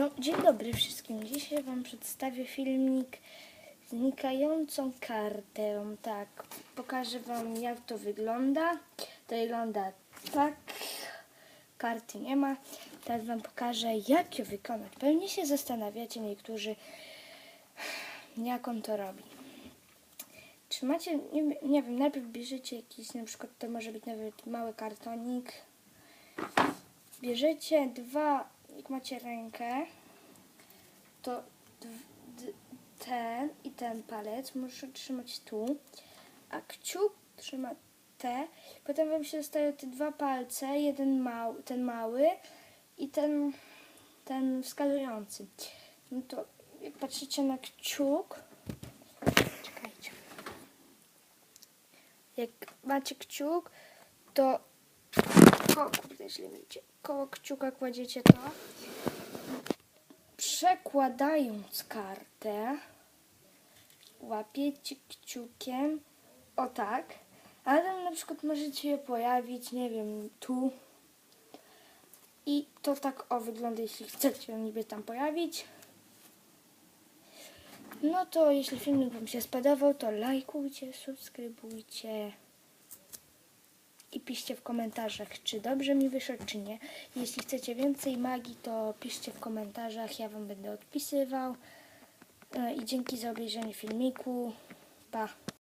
Do, dzień dobry wszystkim. Dzisiaj Wam przedstawię filmik znikającą kartę. Tak, pokażę Wam jak to wygląda. To wygląda tak. Karty nie ma. Teraz Wam pokażę jak ją wykonać. Pewnie się zastanawiacie niektórzy jak on to robi. Czy macie, nie, nie wiem, najpierw bierzecie jakiś, na przykład to może być nawet mały kartonik. Bierzecie dwa, jak macie rękę, to ten i ten palec muszę trzymać tu, a kciuk trzyma te. Potem wam się dostają te dwa palce, jeden mały, ten mały i ten, ten wskazujący. No to jak patrzycie na kciuk, czekajcie. Jak macie kciuk, to o kurde, źle wiecie. Koło kciuka kładziecie to. Przekładając kartę, łapiecie kciukiem, o tak, ale na przykład możecie je pojawić, nie wiem, tu. I to tak o wygląda, jeśli chcecie niby tam pojawić. No to jeśli filmik Wam się spodobał, to lajkujcie, subskrybujcie piszcie w komentarzach, czy dobrze mi wyszedł, czy nie. Jeśli chcecie więcej magii, to piszcie w komentarzach, ja Wam będę odpisywał. E, I dzięki za obejrzenie filmiku. Pa!